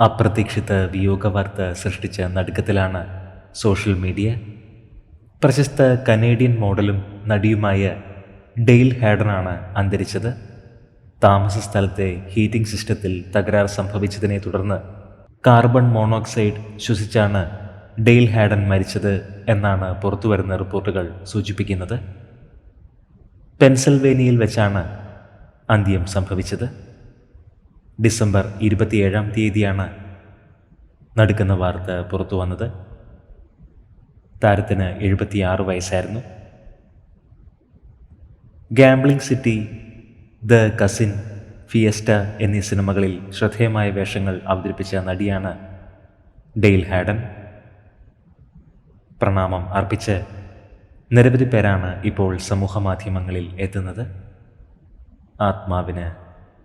അപ്രതീക്ഷിത വിയോഗവാർത്ത സൃഷ്ടിച്ച നടുക്കത്തിലാണ് സോഷ്യൽ മീഡിയ. പ്രശസ്ത കനേഡിയൻ മോഡലും നടിയുമായ ഡെയിൽ ഹാഡനാണ് അന്തരിച്ചത്. താമസ സ്ഥലത്തെ ഹീറ്റിംഗ് സിസ്റ്റത്തിൽ തകരാർ സംഭവിച്ചതിനെ തുടർന്ന് കാർബൺ മോണോക്സൈഡ് ശ്വസിച്ചാണ് ഡെയിൽ ഹാഡൻ മരിച്ചത് എന്നാണ് പുറത്തുവരുന്ന റിപ്പോർട്ടുകൾ സൂചിപ്പിക്കുന്നത്. പെൻസിൽവേനിയയിൽ വെച്ചാണ് അന്ത്യം സംഭവിച്ചത്. ഡിസംബർ ഇരുപത്തിയേഴാം തീയതിയാണ് നടുക്കുന്ന വാർത്ത പുറത്തു വന്നത്. താരത്തിന് എഴുപത്തിയാറ് വയസ്സായിരുന്നു. Gambling city the cousin fiesta എന്നീ സിനിമകളിൽ ശ്രദ്ധേയമായ വേഷങ്ങൾ അവതരിപ്പിച്ച നടിയാണ് ഡെയിൽ ഹാഡൻ. പ്രണാമം അർപ്പിച്ച് നിരവധി പേരാണ് ഇപ്പോൾ സമൂഹ മാധ്യമങ്ങളിൽ എത്തുന്നത്. ആത്മാവിന്